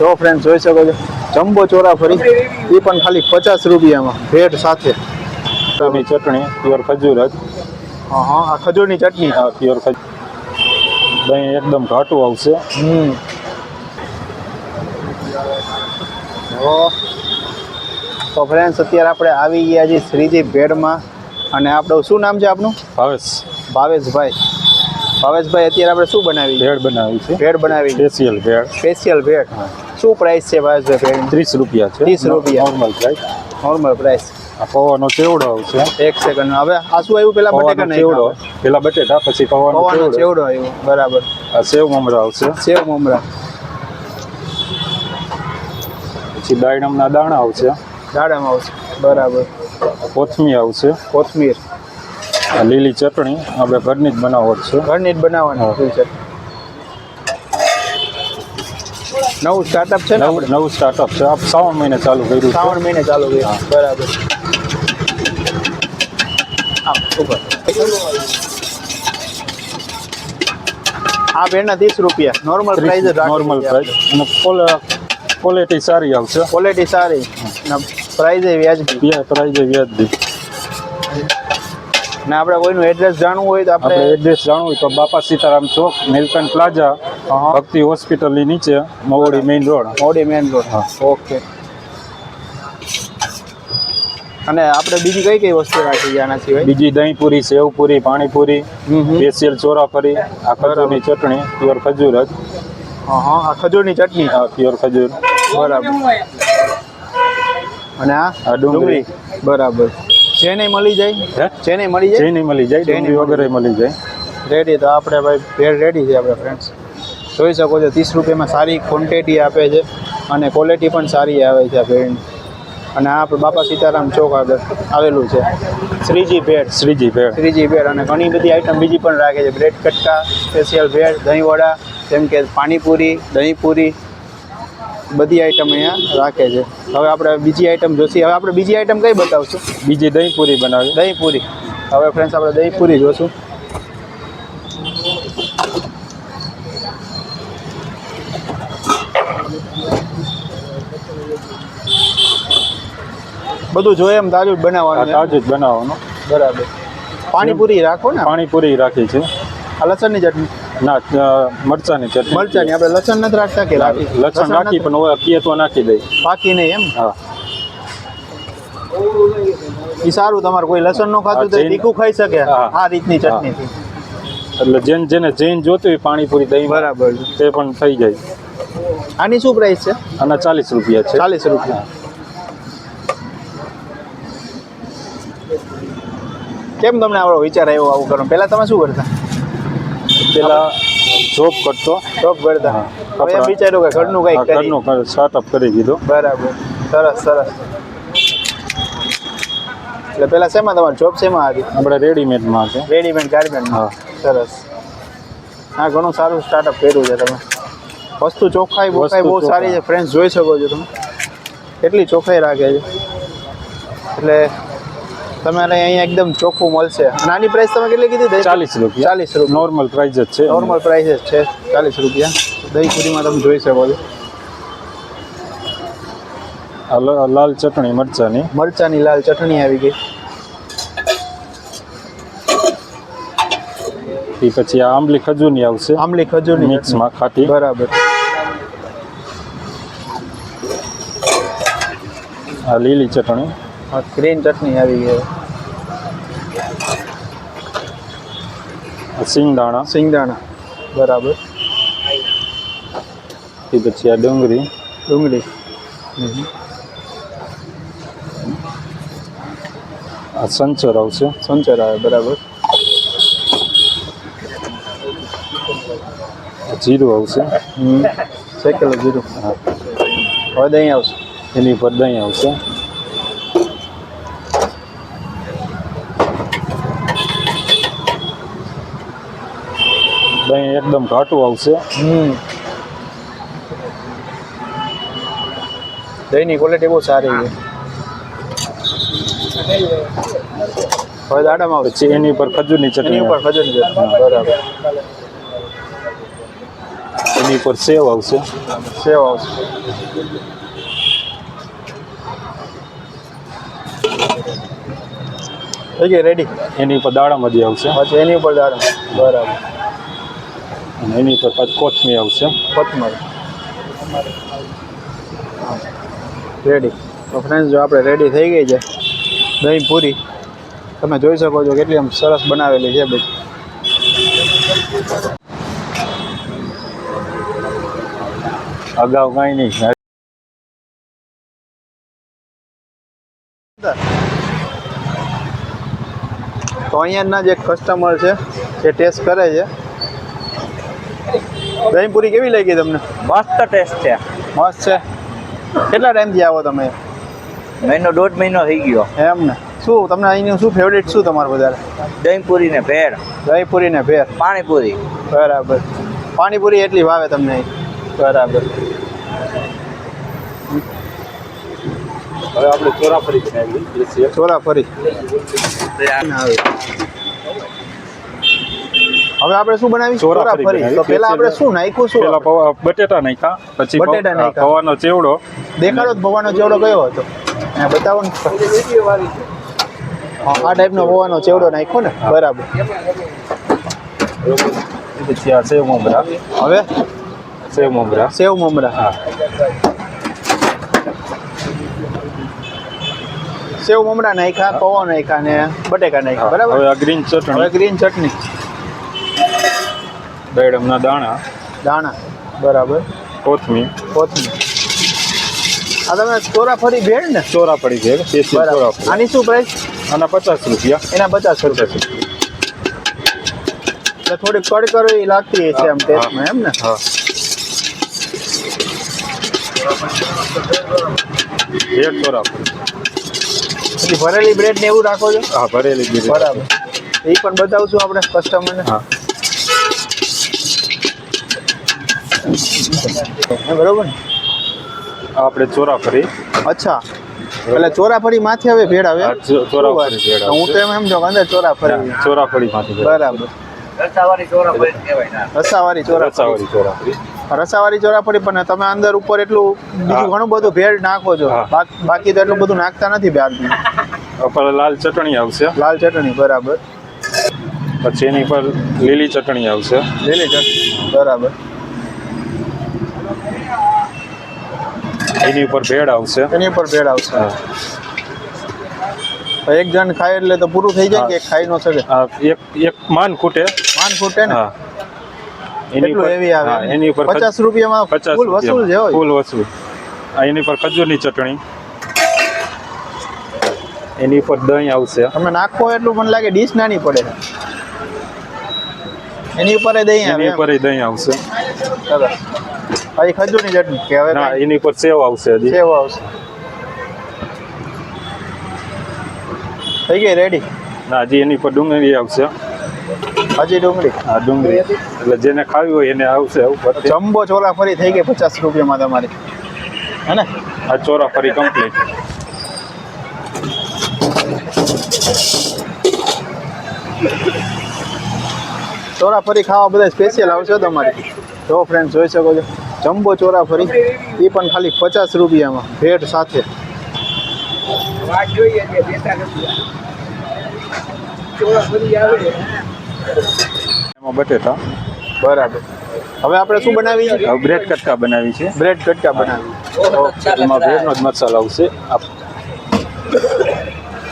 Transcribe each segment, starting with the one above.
જો ફ્રેન્ડ જોઈ શકો છો જમ્બો ચોરા ફરી એ પણ ખાલી પચાસ રૂપિયામાં ભેટ સાથે. ની ચટણી પ્યોર ખજૂર જ. હા હા આ ખજૂરની ચટણી. હા પ્યોર ખજૂર. દહીં એકદમ ઘાટું આવશે. હમ. તો ફ્રેન્ડ્સ અત્યારે આપણે આવી ગયા છીએ શ્રીજી ભેડમાં. અને આપણું શું નામ છે આપનું? ભાવેશ. ભાવેશભાઈ. ભાવેશભાઈ અત્યારે આપણે શું બનાવી ભેળ બનાવી છે. ભેડ બનાવી. સ્પેશિયલ ભેળ. સ્પેશિયલ ભેળ. શું પ્રાઇસ છે ભાવેશભાઈ ભેળ ત્રીસ રૂપિયા છે. 30 રૂપિયા. નોર્મલ પ્રાઇસ નોર્મલ પ્રાઇસ પૌવાનો ચેવડો આવશે. એક સેકન્ડ હવે આ શું આવ્યું? પેલા બટેકા ચેવડો. પેલા બટેટા પછી પૌવાનો પવાનો ચેવડો. આવ્યો. બરાબર. આ સેવ મમરા આવશે. સેવ મમરા. પછી દાયણમના દાણા આવશે. દાડમ આવશે. બરાબર. કોથમીર આવશે. કોથમીર. લીલી ચટણી આપણે ઘરની જ બનાવટ છે. ઘરની જ બનાવવાની છે નવું સ્ટાર્ટઅપ છે નવું નવું સ્ટાર્ટઅપ છે. આપ શ્રાવણ મહિને ચાલુ કર્યું શ્રાવણ મહિને ચાલુ કર્યું. બરાબર. આ બેના ત્રીસ રૂપિયા. નોર્મલ પ્રાઇસ નોર્મલ પ્રાઇસ અને ક્વોલિટી સારી આવશે. ક્વોલિટી સારી. પ્રાઇસ એ વ્યાજબી. પ્રાઇઝ વ્યાજબી. ને આપણે કોઈનું એડ્રેસ જાણવું હોય તો આપણે એડ્રેસ જાણવું હોય તો બાપા સીતારામ ચોક નીલકંઠ પ્લાઝા. ભક્તિ હોસ્પિટલની નીચે મવડી મેઇન રોડ મોડી મેઇન રોડ હા. ઓકે અને આપણે બીજી કઈ કઈ વસ્તુ રાખી છે આના સિવાય? બીજી દહીંપુરી સેવપુરી પાણીપુરી. સ્પેશિયલ ચોરાફરી આ ખજૂરની ચટણી પ્યોર ખજૂર જ. હા આ ખજૂરની ચટણી. હા પ્યોર ખજૂર. બરાબર. અને આ ડુંગળી. બરાબર. જેને મળી જાય જેને મળી જાય જઈને મળી જાય ડુંગળી વગેરે મળી જાય. રેડી તો આપણે ભાઈ ભેળ રેડી છે આપણે ફ્રેન્ડ્સ જોઈ શકો છો ત્રીસ રૂપિયામાં સારી ક્વોન્ટિટી આપે છે અને ક્વોલિટી પણ સારી આવે છે આ ભેળની. અને આ આપણે બાપા સીતારામ ચોક આગળ આવેલું છે. શ્રીજી ભેળ. શ્રીજી ભેળ. શ્રીજી ભેળ અને ઘણી બધી આઈટમ બીજી પણ રાખે છે. બ્રેડ કટકા સ્પેશિયલ ભેળ દહીંવડા જેમ કે પાણીપુરી દહીંપુરી બધી આઈટમ અહીંયા રાખે છે. હવે આપણે બીજી આઈટમ જોશી. હવે આપણે બીજી આઈટમ કઈ બતાવશું? બીજી દહીં પૂરી બનાવી. દહીંપુરી. હવે ફ્રેન્ડ્સ આપણે દહીંપુરી જોશું. બધું જોઈએ એમ તાજું જ બનાવવાનું? તાજું જ બનાવવાનું. બરાબર. પાણીપુરી રાખો ને? પાણીપુરી રાખી છે. આ લસણની ચટણી. ના મરચાની ચટણી. મરચાની આપણે લસણ નથી રાખતા કે લસણ નાખી પણ હવે કીએ તો નાખી દઈ. બાકી નહીં એમ? હા. એ સારું તમારે કોઈ લસણ નો ખાતું તો તીખું ખાઈ શકે. આ રીતની ચટણી એટલે જેને જેને જૈન જોતું હોય પાણીપુરી દહીં બરાબર. તે પણ થઈ જાય. આની શું પ્રાઇસ છે? આના ચાલીસ રૂપિયા છે. ચાલીસ રૂપિયા. કેમ તમને આવડો વિચાર આવ્યો આવું કરવાનું? પહેલાં તમે શું કરતા? પેલા જોબ કરતો. જોબ કરતા. હવે વિચાર્યું કે ઘરનું કઈ ઘરનું સ્ટાર્ટઅપ કરી દીધું. બરાબર. સરસ સરસ. એટલે પેલા શેમાં તમારી જોબ શેમાં હતી? આપણે રેડીમેડમાં છે રેડીમેડ ગાર્મેન્ટમાં સરસ. હા ઘણું સારું સ્ટાર્ટઅપ કર્યું છે તમે. વસ્તુ ચોખ્ખાઈ બોખાઈ બહુ સારી છે. ફ્રેન્ડ્સ જોઈ શકો છો તમે. કેટલી ચોખ્ખાઈ રાખે છે. એટલે તમારે અહીંયા એકદમ ચોખ્ખું મળશે અને આની પ્રાઇસ તમે કેટલી કીધી? દહીં ચાલીસ રૂપિયા. ચાલીસ રૂપિયા. નોર્મલ પ્રાઇસ જ છે. નોર્મલ પ્રાઇસ જ છે. ચાલીસ રૂપિયા. દહીં પૂરીમાં તમે જોઈ શકો છો. આ લ- લાલ ચટણી મરચાની. મરચાની લાલ ચટણી આવી ગઈ. એ પછી આ આંબલી ખજૂરની આવશે. આમલી ખજૂરની મિક્સમાં ખાટી. ચટણી. બરાબર. આ લીલી ચટણી. હા ગ્રીન ચટણી આવી ગઈ આ સિંગદાણા. સિંગદાણા. બરાબર. એ પછી આ ડુંગળી. ડુંગળી. આ સંચર આવશે. સંચર આવે બરાબર. જીરું આવશે. હમ. શેકેલું જીરું. હા. હવે દહીં આવશે. એની ઉપર દહીં આવશે. દહીં એકદમ ઘાટું આવશે. હમ. દહીંની ક્વોલિટી બહુ સારી છે. હવે દાડામાં આવશે પછી એની ઉપર ખજૂરની એની ચટણી ઉપર ખજૂરની ચટણી બરાબર. એની ઉપર સેવ આવશે. સેવ આવશે. થઈ ગઈ રેડી એની ઉપર દાડામદી આવશે. પછી એની ઉપર દાડમ બરાબર. અને એની ઉપર પાછી કોથમીર આવશે કોથમર રેડી તો ફ્રેન્ડ્સ જો આપણે રેડી થઈ ગઈ છે. દહીં પૂરી. તમે જોઈ શકો છો કેટલી આમ સરસ બનાવેલી છે બધી. અગાઉ કાંઈ નહીં. તો અહીંયાના જે કસ્ટમર છે એ ટેસ્ટ કરે છે. દહીં પૂરી કેવી લાગી તમને? મસ્ત ટેસ્ટ છે. મસ્ત છે? કેટલા ટાઈમથી આવો તમે? મહિનો દોઢ મહિનો થઈ ગયો. એમ ને. શું તમને અહીંનું શું ફેવરેટ શું તમારું વધારે દહીંપુરી ને ભેળ. દહીંપુરી ને ભેર પાણીપુરી. બરાબર. પાણીપુરી એટલી ભાવે તમને બરાબર. હવે આપણે ચોરાફરી છે ચોરા ફરી હવે આપણે શું બનાવી ચોરા ચોરાફરી ફરી તો. પેલા આપણે શું નાખ્યું શું? પેલા બટેટા નાખ્યા પછી બટેટા નાખ્યા. ભવાનો ચેવડો. દેખાડો ભવાનો ચેવડો કયો હતો. બતાવો ને. આ ટાઈપનો ભવાનો ચેવડો નાખ્યો ને? બરાબર. પછી આ સેવ મમરા. હવે? સેવ મમરા. સેવ મમરા. હા. સેવ મમરા નાખ્યા પૌવા નાખ્યા ને બટેકા નાખ્યા. બરાબર? હવે ગ્રીન હવે ગ્રીન ચટણી. બેડમના દાણા. દાણા. બરાબર. કોથમીર. કોથમીર. આ તમે ચોરા ફરી ભેળ ને? ચોરાફળી છે દેશી ચોરાફળી. આની શું પ્રાઇસ આના પચાસ રૂપિયા. એના પચાસ રૂપિયા. એટલે થોડી એ લાગતી હશે આમ ટેસ્ટમાં એમ ને? હા. ભેળ ચોરાફળી. ભરેલી બ્રેડ ને એવું રાખો છો? હા ભરેલી બ્રેડ બરાબર. એ પણ બતાવશું આપણે કસ્ટમરને હા. બરોબર ને? આ આપણે ચોરાફળી અચ્છા. એટલે ચોરાફળી માથે હવે ભેળ આવે? આ ચો- ભેળ હું તો એમ સમજો અંદર ચોરાફળી ચોરાફળીમાંથી ભેળ. બરાબર. રસાવાળી ચોરા ભરી કહેવાય ચોરાફળી રસાવાળી ચોરાફળી રસાવાળી ચોરાફળી પણ તમે અંદર ઉપર એટલું બીજું ઘણું બધું ભેળ નાખો છો. બાકી તો એટલું બધું નાખતા નથી બાકી ઉપર લાલ ચટણી આવશે. લાલ ચટણી બરાબર. પછી એની પર લીલી ચટણી આવશે. લીલી ચટણી બરાબર. એની ઉપર ભેળ આવશે. એની ઉપર ભેળ આવશે. એક જણ ખાય એટલે તો પૂરું થઈ જાય કે ખાઈ નો શકે? એક એક માન ખૂટે. માન ખૂટે ને? એની ઉપર- એવી આવે એની? ઉપર પચાસ રૂપિયામાં પચાસ ફૂલ વસૂલ છે હોય. ફૂલ વસૂલ. આ એની પર ખજૂરની ચટણી. એની ઉપર દહીં આવશે. તમે નાખો એટલું મને લાગે ડીશ નાની પડે. એની ઉપર દહીં આવે એની ઉપર એ દહીં આવશે. સરસ પછી ખજૂરની ચટણી કે હવે ના એની ઉપર સેવ આવશે હજી. સેવ આવશે. થઈ ગઈ રેડી ના હજી એની ઉપર ડુંગળી આવશે. હજી ડુંગળી? આ ડુંગળી. એટલે જેને ખાવી હોય એને આવશે ઉપર જમ્બો ચોલા ફરી થઈ ગઈ પચાસ રૂપિયામાં તમારી. હે ને? આ ચોરા ફરી કમ્પ્લીટ ચોરા ફરી ખાવા બધા સ્પેશિયલ આવશે તમારી. જો ફ્રેન્ડ જોઈ શકો છો. જમ્બો ચોરા ફરી. એ પણ ખાલી પચાસ રૂપિયામાં ભેટ સાથે. વાત જોઈએ છે બેટા રૂપિયા ચોરા ભરી આવે. એમાં બટેટા. બરાબર. હવે આપણે શું બનાવી છે બ્રેડ કટકા બનાવી છે બ્રેડ કટકા બનાવી એમાં ભેળનો જ મસાલો આવશે.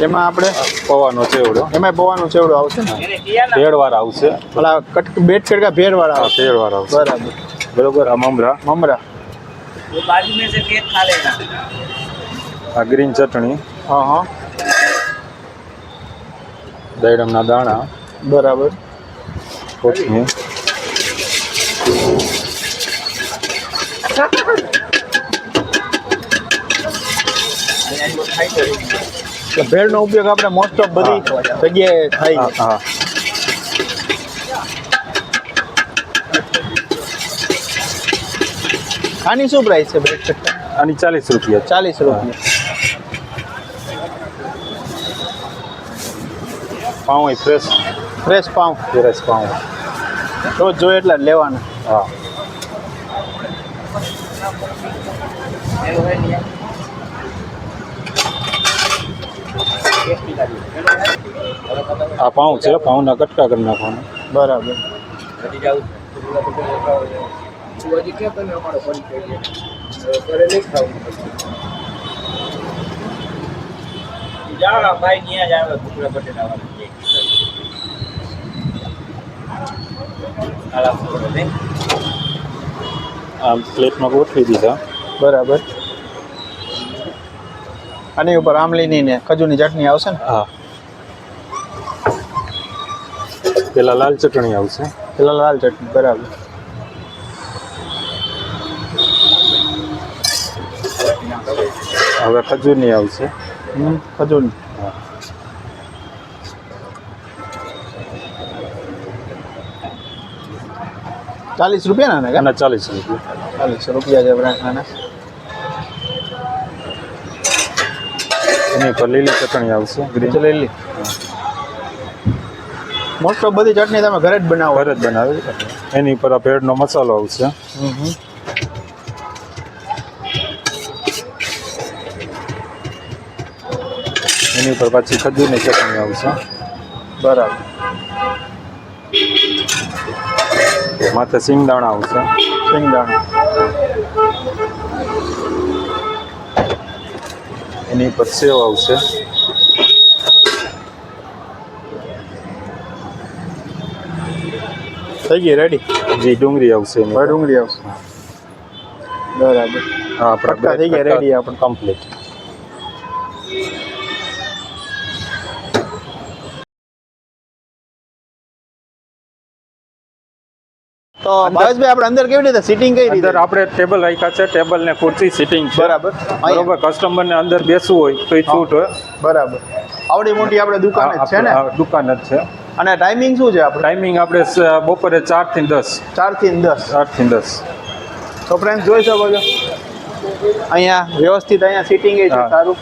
એમાં આપણે પવાનો ચેવડો. એમાં પવાનો ચેવડો આવશે ને? ભેળવાળા આવશે. પેલા કટ બેટ કટકા ભેળવાળા આવે ભેળવાળા આવશે. બરાબર. બરોબર આ મમરા. મમરા. આ ગ્રીન ચટણી. હા હા. દૈડમના દાણા. બરાબર. કોથમીર. ખાઈ એટલે ભેળનો ઉપયોગ આપણે મોસ્ટ ઓફ બધી જગ્યાએ થાય હા હા. આની શું પ્રાઇસ છે બ્રેડ આની ચાલીસ રૂપિયા. ચાલીસ રૂપિયા. પાઉં એ fresh fresh pav. Fresh pav. રોજ જોઈએ એટલા લેવાના. હા. આ પાઉં છે પાઉંના કટકા કરી નાખવાના બરાબર ઘટી જાવું હજી ક્યાં તમે અમારો ફોન કરી ઘરે નહીં ખાવું જાઓ ભાઈ ત્યાં જ આવે ભૂખડા બટેટા વાળા હાલા ફોટો દે આમ પ્લેટમાં ગોઠવી દીધા બરાબર આની ઉપર આમલીની ને ખજૂરની ચટણી આવશે ને? હા. પેલા લાલ ચટણી આવશે. પેલા લાલ ચટણી બરાબર. હવે ખજૂરની આવશે. હમ ખજૂરની. હા. ચાલીસ રૂપિયા ના ચાલીસ રૂપિયા. ચાલીસ રૂપિયા છે બ્રાન્ડના એની પર લીલી ચટણી આવશે ગ્રીન લીલી મોસ્ટ ઓફ બધી ચટણી તમે ઘરે જ બનાવો. ઘરે જ બનાવી એની ઉપર આ ભેળનો મસાલો આવશે. એની પર પાછી ખજૂરની ચટણી આવશે. બરાબર. માથે સિંગદાણા આવશે. સિંગદાણા એની પર સેવ આવશે થઈ ગઈ રેડી જી ડુંગળી આવશે. ડુંગળી આવશે બરાબર હા આપણા થઈ ગયા, રેડી આપણે. કમ્પ્લીટ તો ભાવેશભાઈ આપણે અંદર કેવી રીતે સિટિંગ કઈ રીતે? આપણે ટેબલ રાખ્યા છે ટેબલ ને ખુરશી સિટિંગ છે. બરાબર. બરોબર? કસ્ટમર ને અંદર બેસવું હોય તો એ છૂટ હોય. બરાબર. આવડી મોટી આપણે દુકાન જ છે ને? દુકાન જ છે. અને ટાઈમિંગ શું છે આપણે? ટાઈમિંગ આપણે બપોરે ચારથી દસ. ચારથી દસ. આઠથી દસ. તો ફ્રેન્ડ જોઈ શકો છો. અહીંયા વ્યવસ્થિત અહીંયા સિટિંગ છે સારું.